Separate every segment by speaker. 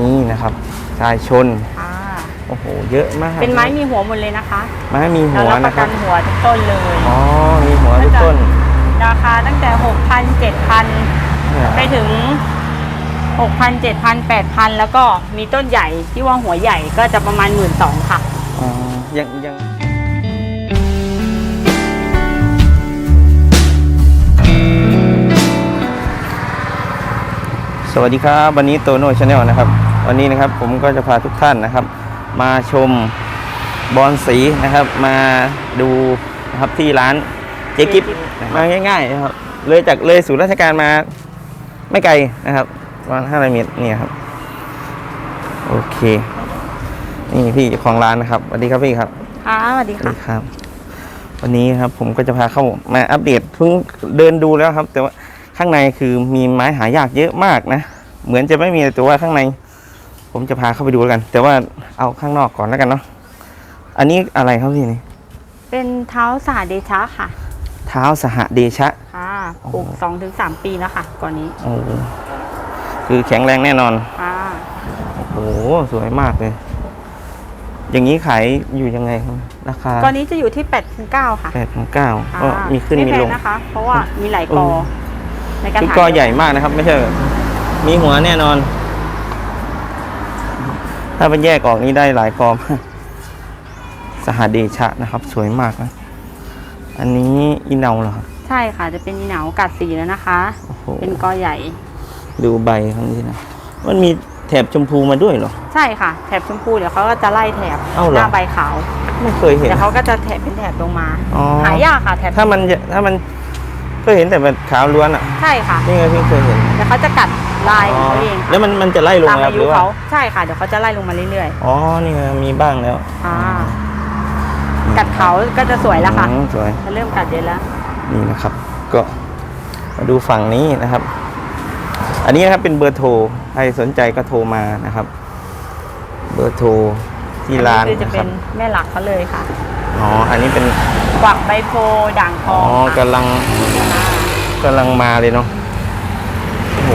Speaker 1: นี้นะครับชายชน
Speaker 2: ค่ะ
Speaker 1: โอ้โห เยอะมาก
Speaker 2: เป็นไม้มีหัวหมดเลยนะคะ
Speaker 1: ไม้มี
Speaker 2: เรา
Speaker 1: หัว
Speaker 2: รับป
Speaker 1: นะ
Speaker 2: ระ
Speaker 1: ค
Speaker 2: กั
Speaker 1: รับ
Speaker 2: นหัวทุกต้นเลย
Speaker 1: อ๋อมีหัวทุกต้น
Speaker 2: ราคาตั้งแต่ 6,000 7,000ไปถึง 6,000 7,000 8,000 แล้วก็มีต้นใหญ่ที่ว่าหัวใหญ่ก็จะประมาณ 12,000ค่ะ
Speaker 1: อ๋อยังยัง สวัสดีครับวันนี้โตโน่ชาแนลนะครับ วันนี้นะครับผมก็จะพาทุกท่านนะครับ มาชมบอลสีนะครับ มาดูนะครับที่ร้านเจกิฟมาง่ายๆนะครับเลยจากเลยศูนย์ราชการมาไม่ไกลนะครับประมาณ500เมตรเนี่ยครับโอเค นี่พี่เจ้าของร้านนะครับสวัสดีครับพี่ครับ
Speaker 2: ค่ะสวัสดี
Speaker 1: สวัส
Speaker 2: ค่ะ
Speaker 1: ดีครับ วันนี้ครับผมก็จะพาเข้ามาอัปเดตเพิ่งเดินดูแล้วครับ แต่ว่า ข้างในคือมีไม้หายากเยอะมากนะ เหมือนจะไม่มีแต่ว่าข้างใน ผมจะพาเข้าไปดูแล้วกัน แต่ว่าเอาข้างนอกก่อนแล้วกันเนาะอันนี้อะไรครับพี่นี่
Speaker 2: เป็นเท้าสาเดชะค่ะ
Speaker 1: เท้าสหเดชะ
Speaker 2: ค่ะปลูก2-3ถึง3ปีแล้วค่ะก่อนนี้
Speaker 1: โอ้โหคือแข็งแรงแน่นอน
Speaker 2: ค่ะ
Speaker 1: โอ้โหสวยมากเลย อย่างนี้ขายอยู่ยังไงครับราคา
Speaker 2: ก่อนนี้จะอยู่ที่8ถึง9ค่ะ
Speaker 1: แปดพันเก้า
Speaker 2: ค่ะ
Speaker 1: ก็มีขึ้น
Speaker 2: ไแพ
Speaker 1: มีลง
Speaker 2: นะคะ เพราะว่ามีหลายกอ
Speaker 1: เออ
Speaker 2: ในกระ
Speaker 1: คื
Speaker 2: ถาง
Speaker 1: อกอใหญ่มากนะครับ ไม่ใช่แบบมีหัวแน่นอน ถ้าเป็นแยกออกนี้ได้หลายกอมากสหเดชะนะครับ สวยมากนะ อันนี้อินเนาเหรอครับ
Speaker 2: ใช่ค่ะจะเป็นอีเหนากัดสีแล้วนะคะ
Speaker 1: โอ้โห
Speaker 2: เป็นกอใหญ่
Speaker 1: ดูใบข้างนี้นะ มันมีแถบชมพูมาด้วยเหรอ
Speaker 2: ใช่ค่ะ แถบชมพูเดี๋ยวเขาก็จะไล่แถบ
Speaker 1: เอ้าเหรอ
Speaker 2: หน้าใบขาว
Speaker 1: ไม่เคยเห็น
Speaker 2: เดี๋ยวเขาก็จะแถบเป็นแถบลงมา
Speaker 1: อ๋อ
Speaker 2: หายากค่ะแถบ
Speaker 1: ถ้ามันจะถ้ามัน เคยเห็นแต่เป็นขาวล้วนอะ
Speaker 2: ใช่ค่ะ
Speaker 1: นี่ไงพี่เคยเห็น
Speaker 2: เดี๋ยวเขาจะกัดลายของเขาเองค่ะ
Speaker 1: แล้วมันมันจะไล่ลง
Speaker 2: ตาม
Speaker 1: แล้ว
Speaker 2: อา
Speaker 1: ห
Speaker 2: ยุ
Speaker 1: รือว่า
Speaker 2: เขาใช่ค่ะเดี๋ยวเขาจะไล่ลงมาเรื่อย
Speaker 1: อ๋อนี่ไงมีบ้างแล้ว
Speaker 2: ๆค่ะกัดเขาก็จะสวยแล้วค่ะ
Speaker 1: อืมสวย
Speaker 2: จะเริ่มกัดเยอะแล้ว
Speaker 1: นี่นะครับ ก็มาดูฝั่งนี้นะครับ อันนี้นะครับเป็นเบอร์โทรใครสนใจก็โทรมานะครับ เบอร์โทรที่ร้าน
Speaker 2: อัคือจะ
Speaker 1: นะค
Speaker 2: เป็
Speaker 1: รับ
Speaker 2: นแม่หลักเขาเลยค่ะ
Speaker 1: อ๋ออันนี้เป็น
Speaker 2: กวักใบโพด่างท
Speaker 1: อ๋
Speaker 2: อ
Speaker 1: อง
Speaker 2: ค่ะ
Speaker 1: กำลังกำลังมาเลยเนาะโอ้โห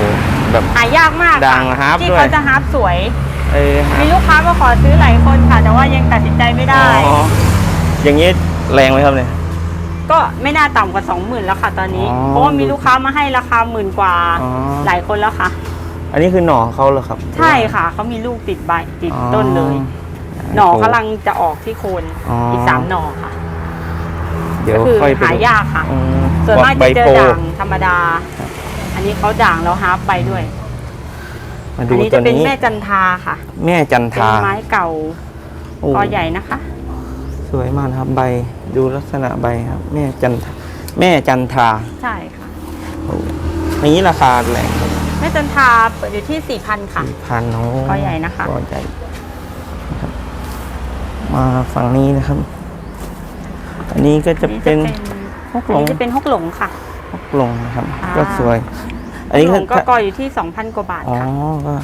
Speaker 1: แบบ
Speaker 2: หายากมาก
Speaker 1: ด่า
Speaker 2: ค่ะ
Speaker 1: งฮาร์ป
Speaker 2: ที่
Speaker 1: ด้วย
Speaker 2: เขาจะฮาร์ปสวย
Speaker 1: เออฮะ
Speaker 2: มีลูกค้ามาขอซื้อหลายคนค่ะ แต่ว่ายังตัดสินใจไม่ได้
Speaker 1: อ๋ออย่างนี้แรงไหมครับเนี่ย
Speaker 2: ก็ไม่น่าต่ำกว่า 20,000แล้วค่ะตอนนี้
Speaker 1: อ๋อ
Speaker 2: เพราะว่ามีลูกค้ามาให้ราคาหมื่นกว่า
Speaker 1: อ๋อ
Speaker 2: หลายคนแล้วค่ะ
Speaker 1: อันนี้คือหน่อเขาเหรอครับ
Speaker 2: ใช่ค่ะเขามีลูกติดใบติด
Speaker 1: อ๋อ
Speaker 2: ต้นเลย หน่อกำลังจะออกที่โคน
Speaker 1: อ๋ออี
Speaker 2: อีกสามหน่อค่ะ
Speaker 1: เดี๋ยว
Speaker 2: ก็คือ
Speaker 1: ค่อยไป
Speaker 2: หา
Speaker 1: ดู
Speaker 2: ยากค่ะ
Speaker 1: อืม
Speaker 2: ส่วนมาก
Speaker 1: ใบ
Speaker 2: จะเจอ
Speaker 1: โพ
Speaker 2: ด่างธรรมดา อันนี้เขาด่างแล้วฮาร์ปไปด้วย
Speaker 1: มา
Speaker 2: อั
Speaker 1: ดู
Speaker 2: นนี้
Speaker 1: ตั
Speaker 2: จะ
Speaker 1: ว
Speaker 2: เป็น
Speaker 1: นี้
Speaker 2: แม่จันทาค่ะ
Speaker 1: แม่จัน
Speaker 2: เป็น
Speaker 1: ทา
Speaker 2: ไม้เก่า
Speaker 1: โอ้
Speaker 2: กอใหญ่นะคะ
Speaker 1: สวยมากนะครับใบ ดูลักษณะใบครับ แม่จันทาแม่จันทรา
Speaker 2: ใช่ค่ะ
Speaker 1: โอ้อย่างนี้ราคาแรง
Speaker 2: แม่จันทาเปิดอยู่ที่4,000ค่ะ
Speaker 1: สี่พันโอ้
Speaker 2: ก็ใหญ่นะคะ
Speaker 1: ก็ใหญ่นะครับมาฝั่งนี้นะครับ อันนี้ก็จะเป็นฮก
Speaker 2: อัน
Speaker 1: ลง
Speaker 2: นี้จะเป็นฮกหลงค่ะ
Speaker 1: ฮกลงนะครับ
Speaker 2: อ่า
Speaker 1: ก็สวย อัน
Speaker 2: ฮ
Speaker 1: นี้
Speaker 2: กหลงก็
Speaker 1: ก็
Speaker 2: กออยู่ที่2,000กว่าบาท
Speaker 1: อ๋อ
Speaker 2: ค่ะ
Speaker 1: ก็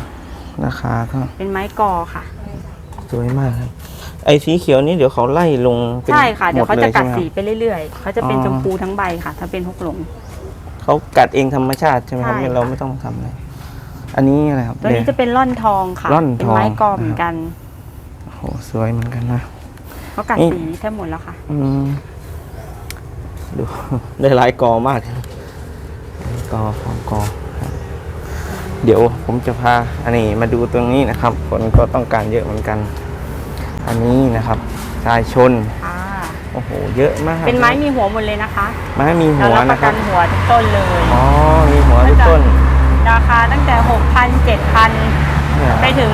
Speaker 1: ราคาก็
Speaker 2: เป็นไม้กอค่ะ
Speaker 1: สวยมากครับไอ้สีเขียวนี้เดี๋ยวเขาไล่ลงเป็น
Speaker 2: ใช่ค่ะ เดี๋ยวเขา
Speaker 1: หม
Speaker 2: จะ
Speaker 1: ล
Speaker 2: กัด
Speaker 1: ใช่ไหม
Speaker 2: สี
Speaker 1: ครับ
Speaker 2: ไปเรื่อยๆเขาจะเป็น
Speaker 1: อ๋อ
Speaker 2: ชมพูทั้งใบค่ะ ถ้าเป็นฮกหลง
Speaker 1: เขากัดเองธรรมชาติใช่ไหมครับ
Speaker 2: ใช่
Speaker 1: เรา
Speaker 2: ค่ะ
Speaker 1: ไม่ต้องทำอะไรอันนี้อะไรครับ
Speaker 2: ตัวนี้จะเป็นร่อนทองค่ะ
Speaker 1: ร่อน
Speaker 2: เป็น
Speaker 1: ทอง
Speaker 2: ไม้กอเหมือนกัน
Speaker 1: โอ้โหสวยเหมือนกันนะ
Speaker 2: เขากัด
Speaker 1: นี่
Speaker 2: สีแทบหมดแล้วค่ะ
Speaker 1: อืมดู ได้หลายกอมากกอสองกอครับเดี๋ยวผมจะพาอันนี้มาดูตรงนี้นะครับ คนก็ต้องการเยอะเหมือนกัน อันนี้นะครับชายชน
Speaker 2: ค่ะ
Speaker 1: โอ้โหเยอะมาก
Speaker 2: เป็นไม้มีหัวหมดเลยนะคะ
Speaker 1: ไม้มี
Speaker 2: เรา
Speaker 1: หัว
Speaker 2: รับป
Speaker 1: นะ
Speaker 2: ระ
Speaker 1: ค
Speaker 2: กั
Speaker 1: รับ
Speaker 2: นหัวทุกต้นเลย
Speaker 1: อ๋อมีหัวทุกต้น
Speaker 2: ราคาตั้งแต่ 6,000 7,000 ไปถึง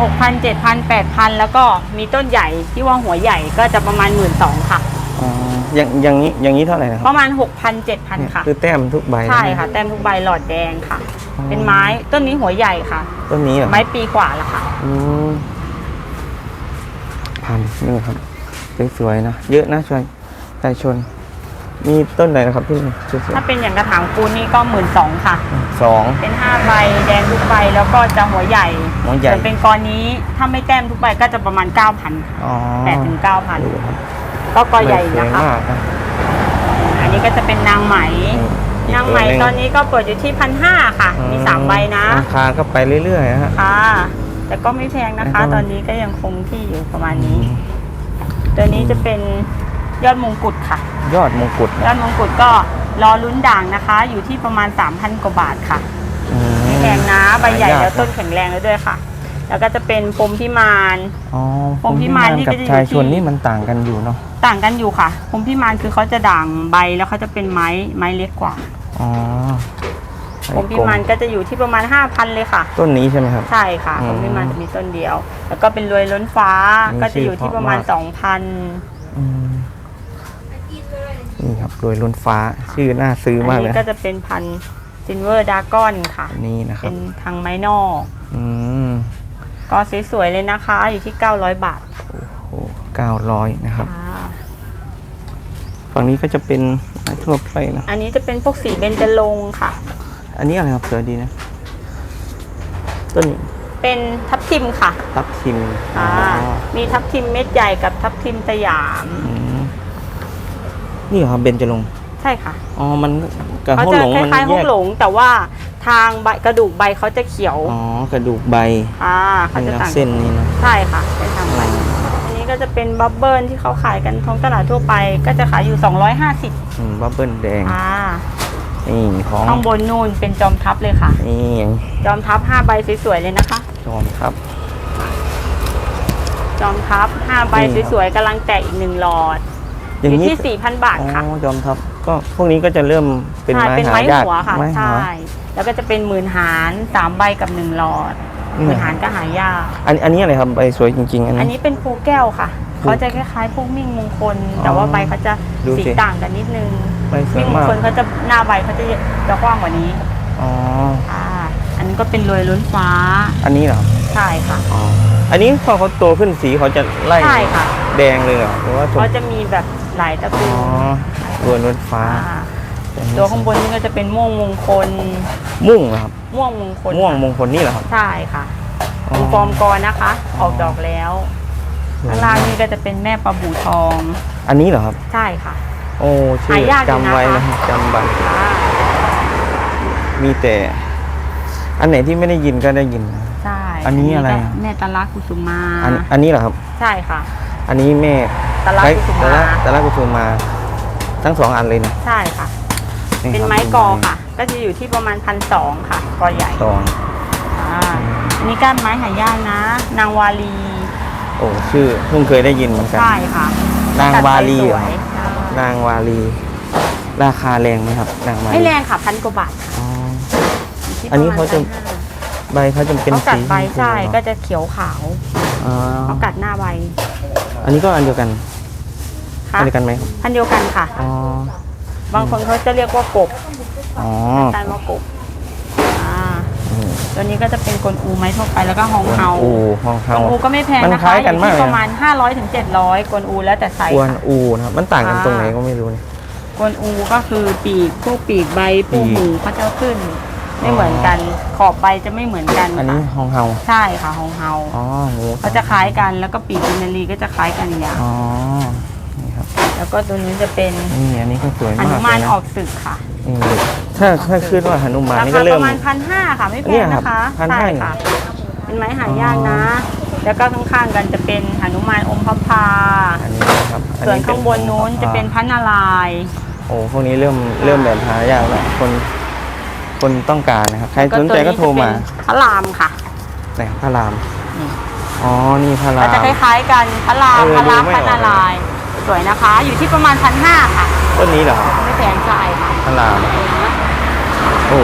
Speaker 2: 6,000 7,000 8,000 แล้วก็มีต้นใหญ่ที่ว่าหัวใหญ่ก็จะประมาณ 12,000ค่ะ
Speaker 1: อ๋ออย่างอย่างนี้อย่างนี้เท่าไหร่นะค
Speaker 2: ป
Speaker 1: รับ
Speaker 2: ระมาณ 6,000
Speaker 1: เนี่ย
Speaker 2: 7,000 ค่ะ
Speaker 1: คือแต้มทุกใบ
Speaker 2: ใช่ค่ะ แต้มทุกใบหลอดแดงค่ะ
Speaker 1: อ๋อ
Speaker 2: เป็นไม้ต้นนี้หัวใหญ่ค่ะ
Speaker 1: ต้นนี้เหรอ
Speaker 2: ไม้ปีกว่าแล้วค่ะ
Speaker 1: อืมพันนี่ครับสวยๆนะเยอะนะชวยชายชน มีต้นไหนนะครับที่สวย
Speaker 2: ถ้าเป็นอย่างกระถางปูนนี่ก็หมื่นสองค่ะ
Speaker 1: ๆสอง
Speaker 2: เป็นห้าใบแดงทุกใบแล้วก็จะหัวใหญ่
Speaker 1: หัวใหญ่
Speaker 2: ส่วนเป็นกรนี้ถ้าไม่แต้มทุกใบก็จะประมาณ9,000ค่ะ
Speaker 1: อ๋อ
Speaker 2: แปดถึง
Speaker 1: ดู
Speaker 2: 9,000
Speaker 1: ครับ
Speaker 2: ก็กอใหญ่
Speaker 1: สวย
Speaker 2: นะคะ
Speaker 1: มากนะ
Speaker 2: อันนี้ก็จะเป็นนางไหม
Speaker 1: นี่อีก
Speaker 2: นาง
Speaker 1: ตัว
Speaker 2: ไหม
Speaker 1: หนึง
Speaker 2: ตอนนี้ก็เปิดอยู่ที่พันห้าค่ะ มีสามใบนะ
Speaker 1: ราคาก็ไปเรื่อยๆนะฮะ
Speaker 2: ค่ะ แต่ก็ไม่แพงนะคะ
Speaker 1: แล้วก็
Speaker 2: ตอนนี้ก็ยังคงที่อยู่ประมาณนี้ ตัวนี้จะเป็น ยอดมงกุฎค่ะ
Speaker 1: ยอดมงกุฎ
Speaker 2: ยอดมงกุฎก็รอลุ้นด่างนะคะ อยู่ที่ประมาณ 3,000 กว่าบาทค่ะ
Speaker 1: อื
Speaker 2: ไม่แพงนะใบใหญ่า
Speaker 1: ยาก
Speaker 2: แล้วต้นแข็งแรงแล้วด้วยค่ะ แล้วก็จะเป็นพรหมพิมาน
Speaker 1: อ๋อ
Speaker 2: ผมพิมานนี่
Speaker 1: กับ
Speaker 2: ก็จะอยู่
Speaker 1: ชายชน
Speaker 2: ที่
Speaker 1: นี่มันต่างกันอยู่เนาะ
Speaker 2: ต่างกันอยู่ค่ะพรหมพิมานคือเขาจะด่างใบแล้วเขาจะเป็นไม้ไม้เล็กกว่า
Speaker 1: อ๋อ
Speaker 2: พรหมพิมานก็จะอยู่ที่ประมาณ 5,000 เลยค่ะ
Speaker 1: ต้นนี้ใช่ไหมครับ
Speaker 2: ใช่ค่ะ
Speaker 1: อื
Speaker 2: พ
Speaker 1: ม
Speaker 2: รหมพิมานจะมีต้นเดียว แล้วก็เป็นรวยล้นฟ้า
Speaker 1: นี่
Speaker 2: ก็จะอยู่ที่ประมาณ
Speaker 1: ชื่อเพราะมาก
Speaker 2: 2,000
Speaker 1: อืม นี่ครับรวยล้นฟ้าชื่อน่าซื้อ
Speaker 2: อัน
Speaker 1: มากเล
Speaker 2: นี้
Speaker 1: ย
Speaker 2: ก็จะเป็นพันซินเวอร์ดากอนค่ะ
Speaker 1: อันนี้นะครั
Speaker 2: เป็
Speaker 1: บ
Speaker 2: นทางไม้นอก
Speaker 1: อืม
Speaker 2: ก็สวยๆเลยนะคะ อยู่ที่ 900 บาท
Speaker 1: โอ้เก้าร้อยนะครับ
Speaker 2: ค่ะ
Speaker 1: ฝั่งนี้ก็จะเป็นไม้ทั่วไปนะ
Speaker 2: อันนี้จะเป็นพวกสีเบญจรงค์ค่ะ
Speaker 1: อันนี้อะไรครับสวยดีนะ ต้นนี้
Speaker 2: เป็นทับทิมค่ะ
Speaker 1: ทับทิมอ๋อ
Speaker 2: อ่ามีทับทิมเม็ดใหญ่กับทับทิมสยาม
Speaker 1: อืม นี่เหรอครับเบนจรงค์
Speaker 2: ใช่ค่ะ
Speaker 1: อ๋อมันกับ
Speaker 2: เขา
Speaker 1: ห้อง
Speaker 2: จะ
Speaker 1: หลง
Speaker 2: ค
Speaker 1: มัน
Speaker 2: ล้ายๆ
Speaker 1: แย
Speaker 2: ฮก
Speaker 1: ก
Speaker 2: หลง แต่ว่าทางใบกระดูกใบเขาจะเขียว
Speaker 1: อ๋อกระดูกใบ
Speaker 2: อ่าเขา
Speaker 1: เป็น
Speaker 2: จะ
Speaker 1: ลัก
Speaker 2: ต่าง
Speaker 1: เส้นนี้นะ
Speaker 2: ใช่ค่ะเป็นทางใบอันนี้ก็จะเป็นบับเบิลที่เขาขายกันท้องตลาดทั่วไป ก็จะขายอยู่ 250
Speaker 1: อืมบับเบิ้ลแดง
Speaker 2: อ่า
Speaker 1: นี่ของ
Speaker 2: ข้างบนนู่นเป็นจอมทัพเลยค่ะ
Speaker 1: นี่
Speaker 2: จอมทัพ5ใบสวยๆเลยนะคะ
Speaker 1: จอมครับ
Speaker 2: จอมทัพ5ใบ
Speaker 1: นี่ครับ
Speaker 2: สวยๆกำลังแตกอีกหนึ่งหลอด
Speaker 1: อ
Speaker 2: อยู่
Speaker 1: นี้
Speaker 2: ที่ 4,000 บาท
Speaker 1: อ๋
Speaker 2: ค่ะ
Speaker 1: อจอมทัพก็พวกนี้ก็จะเริ่มเป็น
Speaker 2: ใช่
Speaker 1: ไม้
Speaker 2: เป็น
Speaker 1: หา
Speaker 2: ไม้
Speaker 1: ยาก
Speaker 2: หัวค่ะ
Speaker 1: ไม้หั
Speaker 2: ใช่
Speaker 1: ว
Speaker 2: แล้วก็จะเป็นหมื่นหารสามใบกับหนึ่งหลอด
Speaker 1: อืม
Speaker 2: หมื่นหารก็หายาก
Speaker 1: อันอันนี้อะไรครับใบสวยจริง ๆ อัน
Speaker 2: อัน
Speaker 1: นี้
Speaker 2: นี้เป็นภูแก้วค่ะ
Speaker 1: ภู
Speaker 2: เขาจะคล้ายๆพวกมิ่งมงคล
Speaker 1: อ๋อ
Speaker 2: แต่ว่าใบเขาจะ
Speaker 1: ดู
Speaker 2: สี
Speaker 1: สิ
Speaker 2: ต่างกันนิดนึง
Speaker 1: ใบสวย
Speaker 2: มิ่งมง
Speaker 1: มาก
Speaker 2: คลเขาจะหน้าใบเขาจะจะกว้างกว่านี้
Speaker 1: อ๋อ
Speaker 2: ค่ะอันนี้ก็เป็นรวยล้นฟ้า
Speaker 1: อันนี้เหรอ
Speaker 2: ใช่ค่ะ
Speaker 1: อ๋ออันนี้พอเขาโตขึ้นสีเขาจะไล่
Speaker 2: ใช่ค่ะ
Speaker 1: แดงเลยเหรอหรือว่าชม
Speaker 2: เขาจะมีแบบ หลายตระ
Speaker 1: อ๋
Speaker 2: กู
Speaker 1: อ
Speaker 2: ล
Speaker 1: รวนรถฟ้า
Speaker 2: อ่าตัวข้างบนนี่ก็จะเป็นม่วงมงคล
Speaker 1: มุ่งเหรอครับ
Speaker 2: ม่วงมงคล
Speaker 1: ม่วง
Speaker 2: ค่ะ
Speaker 1: มงคลนี่เหรอครับ
Speaker 2: ใช่ค่ะ
Speaker 1: อ๋อ
Speaker 2: มีฟอร์มกรนะคะ ออกดอกแล้วข้างล่างนี่ก็จะเป็นแม่ปลาบูทอง
Speaker 1: อันนี้เหรอครับ
Speaker 2: ใช่ค่ะ
Speaker 1: โอ้ชื่อ
Speaker 2: หายากอยู่
Speaker 1: จำไว้
Speaker 2: นะ
Speaker 1: นะคะจำบัน
Speaker 2: อ่า
Speaker 1: มีแต่ อันไหนที่ไม่ได้ยินก็ได้ยินนะ
Speaker 2: ใช่
Speaker 1: อันนี้อะไร
Speaker 2: ก็
Speaker 1: อะ
Speaker 2: แม่ตะลักกุสุมา
Speaker 1: อันอันนี้เหรอครับ
Speaker 2: ใช่ค่ะ
Speaker 1: อันนี้แม่
Speaker 2: ตะลักกุสุ
Speaker 1: ตะ
Speaker 2: มา
Speaker 1: ลักตะลักกุสุมา ทั้งสองอันเลยนะ
Speaker 2: ใช่ค่ะ
Speaker 1: นี่
Speaker 2: เป็น
Speaker 1: ครับ
Speaker 2: ไม้กอค่ะ ก็จะอยู่ที่ประมาณพันสองค่ะ กอใหญ่
Speaker 1: สอง
Speaker 2: อ่าอันนี้ก้านไม้หายากนะ นางวาลี
Speaker 1: โอ้ชื่อเพิ่งเคยได้ยินเหมือนกัน
Speaker 2: ใช่ค่ะ
Speaker 1: นางวาลี
Speaker 2: ตัด
Speaker 1: เหร
Speaker 2: ใบ
Speaker 1: อ
Speaker 2: สวยใช่
Speaker 1: นางวาลี ราคาแรงไหมครับ นางวาลี
Speaker 2: ไม่แรงค่ะพันกว่าบาทค่ะ
Speaker 1: อ๋อ
Speaker 2: ยู่ที่
Speaker 1: อันนี้เขาจะ
Speaker 2: ปรมณ1,500
Speaker 1: ใบเขาจะเป็น
Speaker 2: เขากัด
Speaker 1: สี
Speaker 2: ใบใช่
Speaker 1: ชมพู
Speaker 2: ก็
Speaker 1: เนอะ
Speaker 2: จะเขียวขาว
Speaker 1: อ๋อ
Speaker 2: เขากัดหน้าใบ
Speaker 1: อันนี้ก็อันเดียวกัน
Speaker 2: ค่ะ
Speaker 1: อันเดียวกันไหมครับ
Speaker 2: พันเดียวกันค่ะ
Speaker 1: อ๋อ บา
Speaker 2: งคนเขาจะเรียกว่ากบ
Speaker 1: อ๋อ
Speaker 2: การว่ากบอ่า
Speaker 1: อืม
Speaker 2: ตัวนี้ก็จะเป็นกลอูไม้ทั่วไปแล้วก็ฮองเฮา
Speaker 1: อูห้อง
Speaker 2: ก
Speaker 1: เฮา
Speaker 2: ลอูก็ไม่แพง
Speaker 1: มัน
Speaker 2: นะ
Speaker 1: ค
Speaker 2: คะ
Speaker 1: ล้าย
Speaker 2: อ
Speaker 1: กัน
Speaker 2: ยู่
Speaker 1: มาก
Speaker 2: ที่
Speaker 1: เลย
Speaker 2: ประมาณ 500ถึง700กลอูแล้วแต่ไซส์
Speaker 1: กวน
Speaker 2: ค่ะ
Speaker 1: อูนะครับ มันต่างกัน
Speaker 2: อ่า
Speaker 1: ตรงไหนก็ไม่รู้เนี่ย
Speaker 2: กลอูก็คือปีกพวกปีกใบพวก
Speaker 1: ปีก
Speaker 2: หูเขาจะขึ้น ไม่
Speaker 1: อ๋อ
Speaker 2: เหมือนกัน ขอบใบจะไม่เหมือนกัน
Speaker 1: อันนี้
Speaker 2: ค่ะ
Speaker 1: ห้องเฮา
Speaker 2: ใช่ค่ะฮองเฮา
Speaker 1: อ๋องู
Speaker 2: เขาจะคล้ายกันแล้วก็ปีกอินารีก็จะคล้ายกันอย่าง
Speaker 1: อ๋อนี่ครับ
Speaker 2: แล้วก็ตัวนี้จะเป็น
Speaker 1: นี่อันนี้ก็สวย
Speaker 2: ห
Speaker 1: มาก
Speaker 2: นุ
Speaker 1: เล
Speaker 2: มาน
Speaker 1: ยนะ
Speaker 2: ออกศึกค่ะ
Speaker 1: นี่ถ้าถ้าขึ้นว่าหนุมาน
Speaker 2: รา
Speaker 1: นี่
Speaker 2: คา
Speaker 1: ก็
Speaker 2: ป
Speaker 1: เริ่ม
Speaker 2: ระมาณพันห้าค่ะ ไม่แพ
Speaker 1: เนี่
Speaker 2: ง
Speaker 1: ยครับ
Speaker 2: นะคะ
Speaker 1: 1,500
Speaker 2: ใช่ค่ะเป็นไม้หายากนะ แล้วก็ข้างๆกันจะเป็นหนุมานอมพระพา
Speaker 1: อันนี้นะครับอั
Speaker 2: ส่วน
Speaker 1: เป็
Speaker 2: ข้างบนนู้นจะเป็นพระนารายณ์
Speaker 1: โอ้พวกนี้เริ่มเริ่มแบบหายากแล้วคน คนต้องการนะครับ ใครสนใจก็โทรมา
Speaker 2: แล้วตัวนี้จะเป็นพระรามค่ะ
Speaker 1: ไหนพระราม
Speaker 2: นี่
Speaker 1: อ๋อ นี่พระรา
Speaker 2: ก็
Speaker 1: ม
Speaker 2: จะคล้ายๆกันพระราม
Speaker 1: เออ
Speaker 2: พระราม
Speaker 1: ดูไม่
Speaker 2: พระ
Speaker 1: ออก
Speaker 2: นารายณ์สวยนะคะ อยู่ที่ประมาณพันห้าค่ะ
Speaker 1: ต้นนี้เหรอครับ
Speaker 2: ไม่แพงใช่ค่ะ
Speaker 1: พระราม โอ้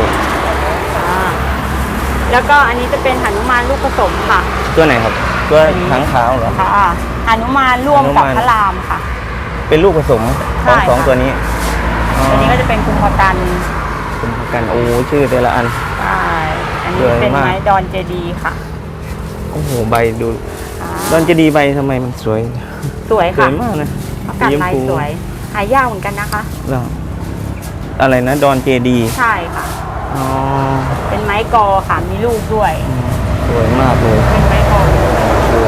Speaker 2: อ่าแล้วก็อันนี้จะเป็นหนุมานลูกผสมค่ะ
Speaker 1: ตัวไหนครับ ตัวทั้งขาวเหรอ
Speaker 2: ค่ะหนุมานร่วมกับ
Speaker 1: หนุมาน
Speaker 2: พระรามค่ะ
Speaker 1: เป็นลูกผสมของ
Speaker 2: ใช่
Speaker 1: สอง
Speaker 2: ค่ะ
Speaker 1: ตัวนี้อ๋อ
Speaker 2: ตัวนี้ก็จะเป็นกุมภกัน
Speaker 1: คุณพ กันโอ้ชื่อแต่ละอัน
Speaker 2: ใช่อันนี้
Speaker 1: สวย
Speaker 2: เป็น
Speaker 1: มาก
Speaker 2: ไม้ดอนเจดีย์ค่ะ
Speaker 1: โอ้โหใบดู
Speaker 2: อ่า
Speaker 1: ดอนเจดีย์ใบทำไมมันสวย
Speaker 2: สวย
Speaker 1: สว
Speaker 2: ค่ะ
Speaker 1: ยมากนะ
Speaker 2: อากาศลายสวย หายากเหมือนกันนะคะ
Speaker 1: แล้วอะไรนะดอนเจดีย์
Speaker 2: ใช่ค่ะ
Speaker 1: อ๋อ
Speaker 2: เป็นไม้กอค่ะ มีลูกด้วย
Speaker 1: สวยมากเลย
Speaker 2: เป็นไม้กอ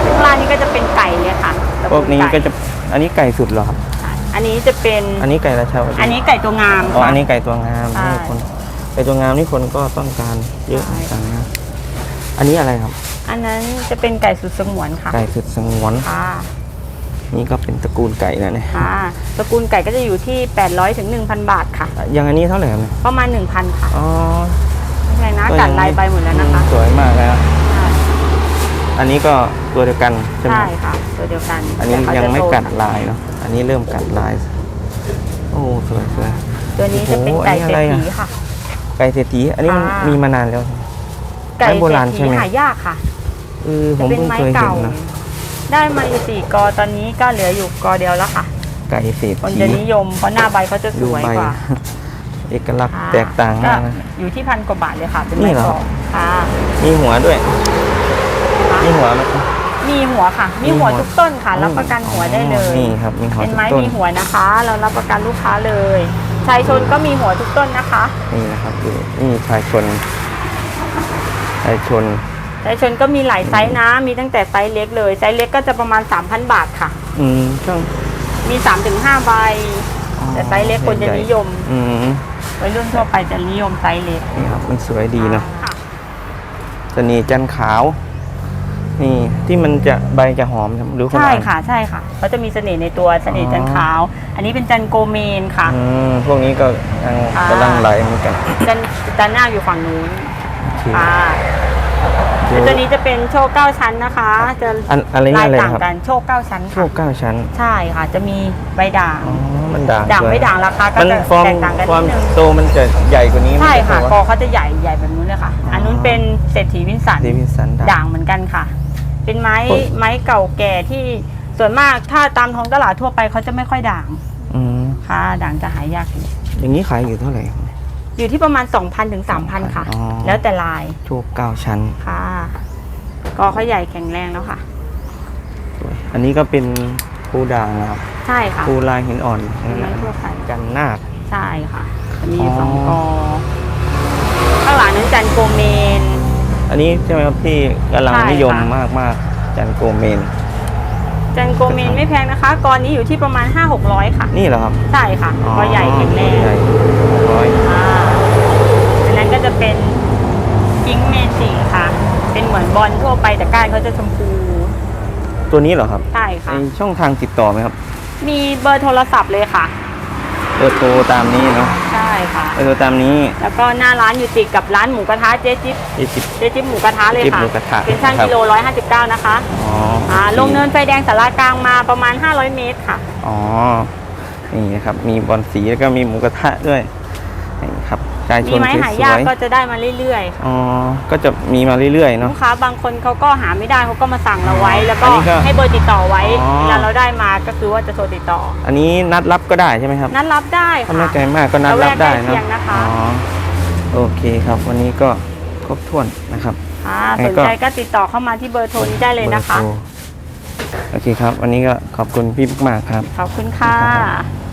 Speaker 2: ข้างล่างนี้ก็จะเป็นไก่เลยค่ะตระ
Speaker 1: พวกนี้
Speaker 2: ไก็
Speaker 1: จะอันนี้ไก่สุดเหรอครับ
Speaker 2: ใช่อันนี้จะเป็น
Speaker 1: อันนี้ไก่ราชาวดี
Speaker 2: อันนี้ไก่ตัวงาม
Speaker 1: อ๋อ
Speaker 2: ค่ะ
Speaker 1: อันนี้ไก่ตัวงาม
Speaker 2: ใช่
Speaker 1: นี่คน ไก่ตัวงามนี่คนก็ต้องการเยอะเหมือนกันนะอันนี้อะไรครับ
Speaker 2: อันนั้นจะเป็นไก่สุดสงวนค่ะ
Speaker 1: ไก่สุดสงวน
Speaker 2: ค่ะ
Speaker 1: นี่ก็เป็นตระกูลไก่นะเนี่ย
Speaker 2: ค่ะตระกูลไก่ก็จะอยู่ที่ 800ถึง1,000 บาทค่ะ
Speaker 1: อย่างอันนี้เท่าไหร่ครับเนี่ย
Speaker 2: ประมาณ 1,000 ค่ะ
Speaker 1: อ๋อ
Speaker 2: ไม่ใช่นะ
Speaker 1: ก็
Speaker 2: กั
Speaker 1: ยั
Speaker 2: ด
Speaker 1: ง
Speaker 2: ลายใบหมดแล้วนะคะ
Speaker 1: อืมสวยมากแล้ว
Speaker 2: ใช่
Speaker 1: อันนี้ก็ตัวเดียวกันใช่ไหม
Speaker 2: ใช่ค่ะตัวเดียวกัน
Speaker 1: อันนี้
Speaker 2: แต่เขา
Speaker 1: ยัง
Speaker 2: จะ
Speaker 1: ไม่
Speaker 2: โต
Speaker 1: กัดลายเนาะอันนี้เริ่มกัดลาย โอ้สวยสวย
Speaker 2: ตัวนี้จะเป็น
Speaker 1: โอ้โห
Speaker 2: ไก่
Speaker 1: อัน
Speaker 2: เศ
Speaker 1: นี้
Speaker 2: ร
Speaker 1: อะไร
Speaker 2: ษ
Speaker 1: อะ
Speaker 2: ฐีค่ะ
Speaker 1: ไก่เศรษฐีอันนี้มัน
Speaker 2: ค่ะ
Speaker 1: มีมานานแล้ว
Speaker 2: ไก่
Speaker 1: ไม้โบ
Speaker 2: เศร
Speaker 1: ราณ
Speaker 2: ษ
Speaker 1: ใช่
Speaker 2: ฐี
Speaker 1: ไหม
Speaker 2: หายากค่ะ
Speaker 1: เออผ
Speaker 2: จะ
Speaker 1: ม
Speaker 2: เป็น
Speaker 1: เพิ่ง
Speaker 2: ไม้
Speaker 1: เคยเห็น
Speaker 2: เก่า
Speaker 1: นะ
Speaker 2: ได้มาอยู่สี่กอตอนนี้ก็เหลืออยู่กอเดียวแล้วค่ะ
Speaker 1: ไก่เศรษ
Speaker 2: คน
Speaker 1: ฐี
Speaker 2: จะนิยมเพราะหน้าใบเขาจะส
Speaker 1: ดู
Speaker 2: วย
Speaker 1: ใบ
Speaker 2: กว่า
Speaker 1: เอกลักษณ์
Speaker 2: ค่ะ
Speaker 1: แตกต่างมากนะ
Speaker 2: อยู่ที่พันกว่าบาทเลยค่ะ เป็น
Speaker 1: นี่
Speaker 2: ไม้
Speaker 1: เหรอ
Speaker 2: กอกค่ะ
Speaker 1: มีหัวด้วย มีหัวไหม
Speaker 2: มีหัวค่ะ มีหัวทุกต้นค่ะ รับประกันหัวได้เลย
Speaker 1: นี่ครับมีหัว
Speaker 2: เป็น
Speaker 1: ทุก
Speaker 2: ไม้
Speaker 1: ต้น
Speaker 2: มีหัวนะคะ เรารับประกันลูกค้าเลย ชายชนก็มีหัวทุกต้นนะคะ
Speaker 1: นี่นะครับดูนี่ชายชน ชายชน
Speaker 2: ชายชนก็มีหลายไซส์นะ มีตั้งแต่ไซส์เล็กเลย ไซส์เล็กก็จะประมาณ 3,000 บาทค่ะ
Speaker 1: อืมช่าง
Speaker 2: มี3-5ใบ แต่ไซส์เล็กคนจะนิยม
Speaker 1: อืม
Speaker 2: วัยรุ่นทั่วไปจะนิยมไซส์เล็ก
Speaker 1: นี่ครับ มันสวยดีเนาะ
Speaker 2: ค่ะ
Speaker 1: สนีจันทร์ขาว นี่ที่มันจะใบจะหอมหรือคน
Speaker 2: ใช่
Speaker 1: อ่าน
Speaker 2: ค่ะใช่ค่ะเขาจะมีเสน่ห์ในตัวเสน่ห์จันทร์ขาว อันนี้เป็นจันทร์โกเมนค่ะ
Speaker 1: อืมพวกนี้ก็ยัง
Speaker 2: ค่ะ
Speaker 1: กำลังไหลเหมือนกัน
Speaker 2: จันทร์จันทร์หน้าอยู่ฝั่งนู้น
Speaker 1: โอเค
Speaker 2: ค่ะ
Speaker 1: ดู
Speaker 2: ตัวนี้จะเป็นโชคเก้าชั้นนะคะจะ
Speaker 1: อันอะไร
Speaker 2: ลา
Speaker 1: นี่
Speaker 2: ย
Speaker 1: อะไร
Speaker 2: ต่าง
Speaker 1: ครับ
Speaker 2: กันโชคเก้าชั้น
Speaker 1: โช
Speaker 2: ค่ะ
Speaker 1: คเก้าชั้น
Speaker 2: ใช่ค่ะ จะมีใบด่าง
Speaker 1: อ๋อมันด่าง
Speaker 2: ด่าง
Speaker 1: สวย
Speaker 2: ไม่ด่างราคาก็
Speaker 1: มัน
Speaker 2: จะ
Speaker 1: ฟอร์ม
Speaker 2: แตกต่างกัน
Speaker 1: ความ
Speaker 2: นิดนึง
Speaker 1: โตมันจะใหญ่กว่านี้
Speaker 2: ใช่ค่ะ
Speaker 1: ไม่
Speaker 2: ก
Speaker 1: ใช่
Speaker 2: อ
Speaker 1: ว่า
Speaker 2: เขาจะใหญ่ใหญ่แบบนู้นเลยค่ะ
Speaker 1: อ๋ออั
Speaker 2: อันนู้นเป็นเศรษฐีวินสัน
Speaker 1: เดวิสันด่าง
Speaker 2: ด่างเหมือนกันค่ะ เป็นไม้
Speaker 1: โอ้ย
Speaker 2: ไม้เก่าแก่ที่ส่วนมากถ้าตามท้องตลาดทั่วไปเขาจะไม่ค่อยด่าง
Speaker 1: อืม
Speaker 2: ค่ะ ด่างจะหายากอยู่
Speaker 1: อย่างนี้ขายอยู่เท่าไหร่
Speaker 2: อยู่ที่ประมาณ 2,000ถึง3,000 ค่ะ
Speaker 1: อ๋อ
Speaker 2: แล้วแต่ลาย
Speaker 1: โชคเก้าชั้น
Speaker 2: ค่ะกอเขาใหญ่แข็งแรงแล้วค่ะ
Speaker 1: สวยอันนี้ก็เป็นภูด่างนะครับ
Speaker 2: ใช่ค่ะ
Speaker 1: ภูลายหินอ่อน
Speaker 2: เป็นไม้ทั่วไป
Speaker 1: จันนาค
Speaker 2: ใช่ค่ะ จะมี
Speaker 1: อ๋อ
Speaker 2: สองกอข้างหลังนั้นจันโกเมน
Speaker 1: อันนี้ใช่ไหมครับที่กำลัง
Speaker 2: ใช่
Speaker 1: นิยม
Speaker 2: ค่ะ
Speaker 1: มากมากๆจันโกเมน
Speaker 2: จันโกเมนไม่แพงนะคะกอนี้อยู่ที่ประมาณ 5-600 ค่ะ
Speaker 1: นี่เหรอครับ
Speaker 2: ใช่ค่ะกอใหญ่แข็งแรง
Speaker 1: ใหญ่ร้อย
Speaker 2: อ่าอันนั้นก็จะเป็นพิงเมจิค่ะ เป็นเหมือนบอลทั่วไปแต่ก้านเขาจะชมพู
Speaker 1: ตัวนี้เหรอครับ
Speaker 2: ใช่ค่ะ
Speaker 1: มีช่องทางติดต่อไหมครับ
Speaker 2: มีเบอร์โทรศัพท์เลยค่ะ
Speaker 1: เบอร์โทรตามนี้เนาะ
Speaker 2: ใช่ ค่ะ
Speaker 1: เบอร์โทรตามนี้
Speaker 2: แล้วก็หน้าร้านอยู่ติดกับร้านหมูกระทะเจ๊จิ๊บ
Speaker 1: ยี่สิบ
Speaker 2: เจ๊จิ๊บหมูกระทะเลย
Speaker 1: เจ๊จิ๊บ
Speaker 2: ค่ะ
Speaker 1: หมูกระทะ
Speaker 2: เป็นช่าง
Speaker 1: ครับ
Speaker 2: กิโลร้อยห้าสิบเก้านะคะ
Speaker 1: อ๋อ
Speaker 2: อ่า
Speaker 1: โอค
Speaker 2: ลงเนินไฟแดงสารากลางมาประมาณ500เมตรค่ะ
Speaker 1: อ๋อ นี่นะครับ มีบอลสีแล้วก็มีหมูกระทะด้วยนี่ครับ ชายช
Speaker 2: มี
Speaker 1: น
Speaker 2: ไม้
Speaker 1: ส
Speaker 2: หายาก
Speaker 1: วย
Speaker 2: ก็จะได้มาเรื่อยๆค่ะ
Speaker 1: ๆอ๋อก็จะมีมาเรื่อยๆ
Speaker 2: ลู
Speaker 1: เนาะ
Speaker 2: กค้าบางคนเขาก็หาไม่ได้เขาก็มาสั่งเราไว้ แล้วก็
Speaker 1: อันนี้ก็
Speaker 2: ให้เบอร์ติดต่อไว้
Speaker 1: อ๋อ
Speaker 2: เวลาเราได้มาก็คือว่าจะโทรติดต่อ
Speaker 1: อันนี้นัดรับก็ได้ใช่ไหมครับ
Speaker 2: นัดรับได้
Speaker 1: ถ้า
Speaker 2: ค่ะ
Speaker 1: ไม่ไกลมากก็นัดรับได้
Speaker 2: ระแวกใกล้เคี
Speaker 1: เนาะ
Speaker 2: ยงนะคะ
Speaker 1: อ๋อโอเคครับ วันนี้ก็ครบถ้วนนะครับ
Speaker 2: ค่ะ
Speaker 1: งั้
Speaker 2: ส
Speaker 1: น
Speaker 2: น
Speaker 1: ก็
Speaker 2: ใจก็ติดต่อเข้ามาที่เบอร์โทรนี้ได้เลยนะคะ
Speaker 1: บอร์โทรโอเคครับ วันนี้ก็ขอบคุณพี่มากๆครับ
Speaker 2: ขอบคุณค่ะ